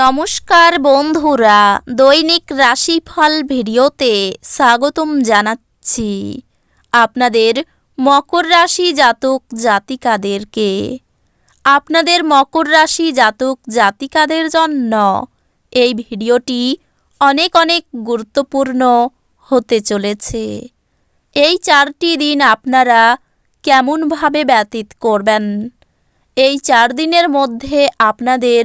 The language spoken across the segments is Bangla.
নমস্কার বন্ধুরা, দৈনিক রাশিফল ভিডিওতে স্বাগতম জানাচ্ছি আপনাদের মকর রাশি জাতক জাতিকাদেরকে। আপনাদের মকর রাশি জাতক জাতিকাদের জন্য এই ভিডিওটি অনেক অনেক গুরুত্বপূর্ণ হতে চলেছে। এই চারটি দিন আপনারা কেমনভাবে ব্যতীত করবেন? এই চার দিনের মধ্যে আপনাদের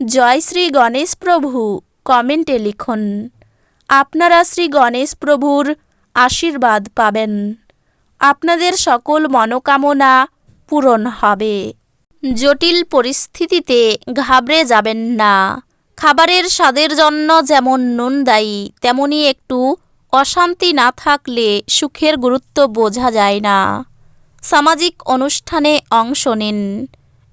জয় শ্রী গণেশ প্রভু, কমেন্টে লিখুন। আপনারা শ্রী গণেশ প্রভুর আশীর্বাদ পাবেন। আপনাদের সকল মনোকামনা পূরণ হবে। জটিল পরিস্থিতিতে ঘাবড়ে যাবেন না। খাবারের স্বাদের জন্য যেমন নুন দায়ী, তেমনি একটু অশান্তি না থাকলে সুখের গুরুত্ব বোঝা যায় না। সামাজিক অনুষ্ঠানে অংশ নিন।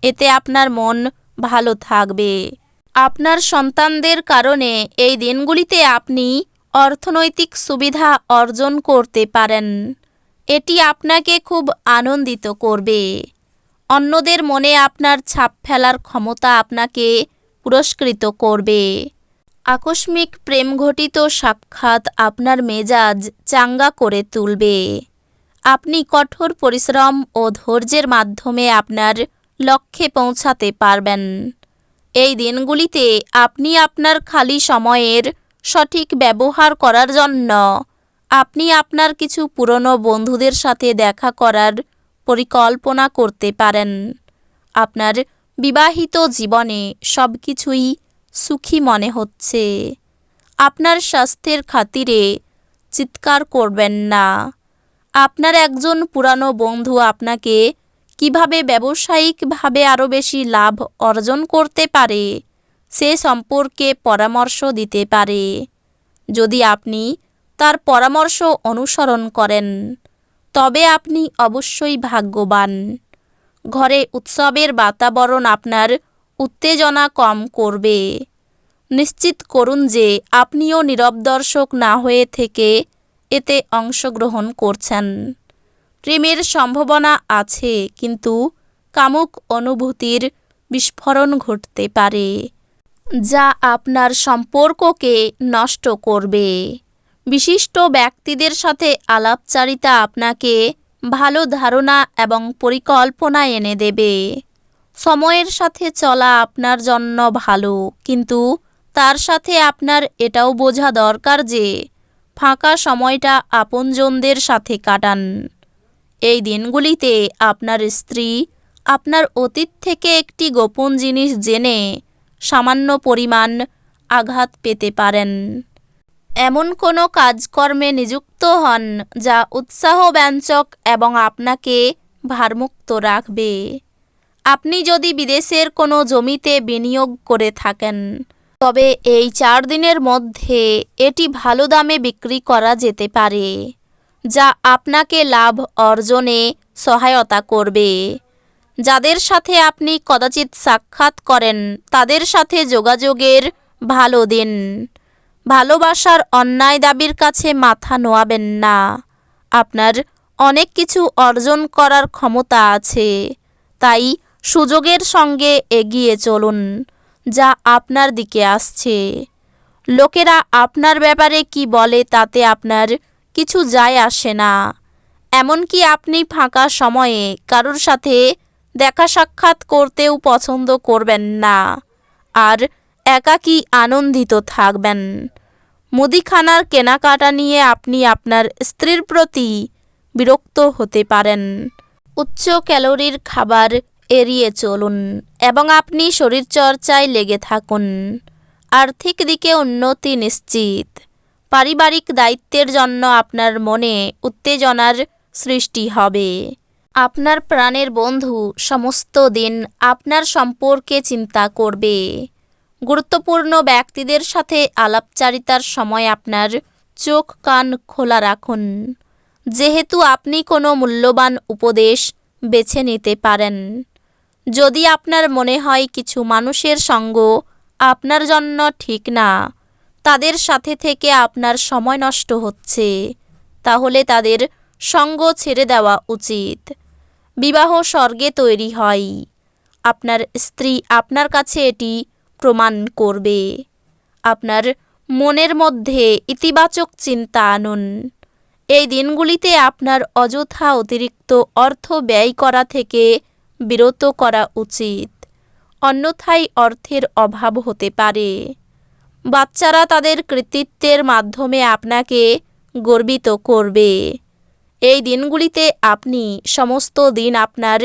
এতে আপনার মন ভালো থাকবে। আপনার সন্তানদের কারণে এই দিনগুলিতে আপনি অর্থনৈতিক সুবিধা অর্জন করতে পারেন। এটি আপনাকে খুব আনন্দিত করবে। অন্যদের মনে আপনার ছাপ ফেলার ক্ষমতা আপনাকে পুরস্কৃত করবে। আকস্মিক প্রেম ঘটিত সাক্ষাৎ আপনার মেজাজ চাঙ্গা করে তুলবে। আপনি কঠোর পরিশ্রম ও ধৈর্যের মাধ্যমে আপনার লক্ষ্যে পৌঁছাতে পারবেন। এই দিনগুলিতে আপনি আপনার খালি সময়ের সঠিক ব্যবহার করার জন্য আপনি আপনার কিছু পুরনো বন্ধুদের সাথে দেখা করার পরিকল্পনা করতে পারেন। আপনার বিবাহিত জীবনে সব কিছুই সুখী মনে হচ্ছে। আপনার স্বাস্থ্যের খাতিরে চিৎকার করবেন না। আপনার একজন পুরানো বন্ধু আপনাকে কীভাবে ব্যবসায়িকভাবে আরও বেশি লাভ অর্জন করতে পারে, সে সম্পর্কে পরামর্শ দিতে পারে। যদি আপনি তার পরামর্শ অনুসরণ করেন, তবে আপনি অবশ্যই ভাগ্যবান। ঘরে উৎসবের বাতাবরণ আপনার উত্তেজনা কম করবে। নিশ্চিত করুন যে আপনিও নীরব দর্শক না হয়ে থেকে এতে অংশগ্রহণ করছেন। প্রেমের সম্ভাবনা আছে, কিন্তু কামুক অনুভূতির বিস্ফোরণ ঘটতে পারে, যা আপনার সম্পর্ককে নষ্ট করবে। বিশিষ্ট ব্যক্তিদের সাথে আলাপচারিতা আপনাকে ভালো ধারণা এবং পরিকল্পনা এনে দেবে। সময়ের সাথে চলা আপনার জন্য ভালো, কিন্তু তার সাথে আপনার এটাও বোঝা দরকার যে, ফাঁকা সময়টা আপনজনদের সাথে কাটান। এই দিনগুলিতে আপনার স্ত্রী আপনার অতীত থেকে একটি গোপন জিনিস জেনে সামান্য পরিমাণ আঘাত পেতে পারেন। এমন কোনো কাজকর্মে নিযুক্ত হন যা উৎসাহব্যঞ্জক এবং আপনাকে ভারমুক্ত রাখবে। আপনি যদি বিদেশের কোনো জমিতে বিনিয়োগ করে থাকেন, তবে এই চার দিনের মধ্যে এটি ভালো দামে বিক্রি করা যেতে পারে। যা আপনাকে লাভ অর্জনে সহায়তা করবে। যাদের সাথে আপনি কদাচিৎ সাক্ষাৎ করেন, তাদের সাথে যোগাযোগের ভালো দিন। ভালোবাসার অন্যায় দাবির কাছে মাথা নোয়াবেন না। আপনার অনেক কিছু অর্জন করার ক্ষমতা আছে। তাই সুযোগের সঙ্গে এগিয়ে চলুন, যা আপনার দিকে আসছে। লোকেরা আপনার ব্যাপারে কি বলে তাতে আপনার কিছু যায় আসে না। এমনকি আপনি ফাঁকা সময়ে কারোর সাথে দেখা সাক্ষাৎ করতেও পছন্দ করবেন না আর একাকী আনন্দিত থাকবেন। মুদিখানার কেনাকাটা নিয়ে আপনি আপনার স্ত্রীর প্রতি বিরক্ত হতে পারেন। উচ্চ ক্যালোরির খাবার এড়িয়ে চলুন এবং আপনি শরীরচর্চায় লেগে থাকুন। আর্থিক দিকে উন্নতি নিশ্চিত। পারিবারিক দায়িত্বের জন্য আপনার মনে উত্তেজনার সৃষ্টি হবে। আপনার প্রাণের বন্ধু সমস্ত দিন আপনার সম্পর্কে চিন্তা করবে। গুরুত্বপূর্ণ ব্যক্তিদের সাথে আলাপচারিতার সময় আপনার চোখ কান খোলা রাখুন। যেহেতু আপনি কোনো মূল্যবান উপদেশ বেছে নিতে পারেন। যদি আপনার মনে হয় কিছু মানুষের সঙ্গ আপনার জন্য ঠিক না তাদের সাথে থেকে আপনার সময় নষ্ট হচ্ছে। তাহলে তাদের সঙ্গ ছেড়ে দেওয়া উচিত। বিবাহ স্বর্গে তৈরি হয়। আপনার স্ত্রী আপনার কাছে এটি প্রমাণ করবে। আপনার মনের মধ্যে ইতিবাচক চিন্তা আনুন। এই দিনগুলিতে আপনার অযথা অতিরিক্ত অর্থ ব্যয় করা থেকে বিরত করা উচিত। অন্যথায় অর্থের অভাব হতে পারে। বাচ্চারা তাদের কৃতিত্বের মাধ্যমে আপনাকে গর্বিত করবে। এই দিনগুলিতে আপনি সমস্ত দিন আপনার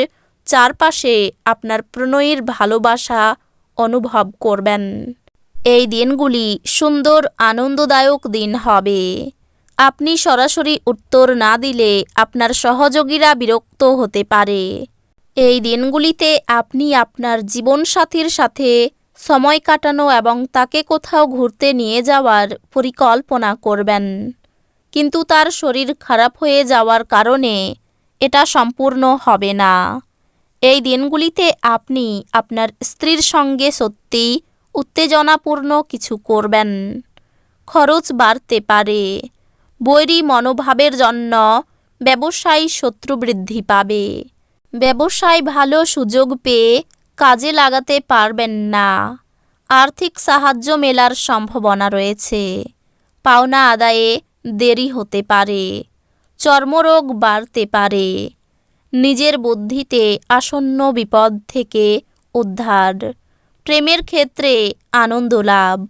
চারপাশে আপনার প্রণয়ীর ভালোবাসা অনুভব করবেন। এই দিনগুলি সুন্দর, আনন্দদায়ক দিন হবে। আপনি সরাসরি উত্তর না দিলে আপনার সহযোগীরা বিরক্ত হতে পারে। এই দিনগুলিতে আপনি আপনার জীবনসাথীর সাথে সময় কাটানো এবং তাকে কোথাও ঘুরতে নিয়ে যাওয়ার পরিকল্পনা করবেন। কিন্তু তার শরীর খারাপ হয়ে যাওয়ার কারণে এটা সম্পূর্ণ হবে না। এই দিনগুলিতে আপনি আপনার স্ত্রীর সঙ্গে সত্যি উত্তেজনাপূর্ণ কিছু করবেন। খরচ বাড়তে পারে। বৈরী মনোভাবের জন্য ব্যবসায়ী শত্রু বৃদ্ধি পাবে। ব্যবসায় ভালো সুযোগ পেয়ে কাজে লাগাতে পারবেন না। আর্থিক সাহায্য মেলার সম্ভাবনা রয়েছে। পাওনা আদায়ে দেরি হতে পারে। চর্মরোগ বাড়তে পারে। নিজের বুদ্ধিতে আসন্ন বিপদ থেকে উদ্ধার। প্রেমের ক্ষেত্রে আনন্দ লাভ।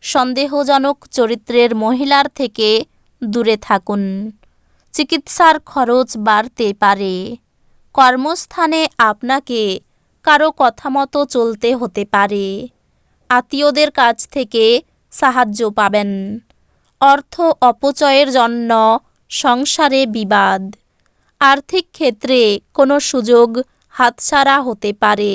সন্দেহজনক চরিত্রের মহিলার থেকে দূরে থাকুন। চিকিৎসার খরচ বাড়তে পারে। কর্মস্থানে আপনাকে কারও কথা মতো চলতে হতে পারে। আত্মীয়দের কাছ থেকে সাহায্য পাবেন। অর্থ অপচয়ের জন্য সংসারে বিবাদ। আর্থিক ক্ষেত্রে কোনো সুযোগ হাতছাড়া হতে পারে।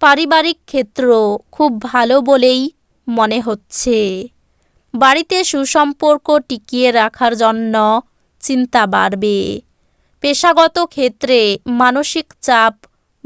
পারিবারিক ক্ষেত্র খুব ভালো বলেই মনে হচ্ছে। বাড়িতে সুসম্পর্ক টিকিয়ে রাখার জন্য চিন্তা বাড়বে। পেশাগত ক্ষেত্রে মানসিক চাপ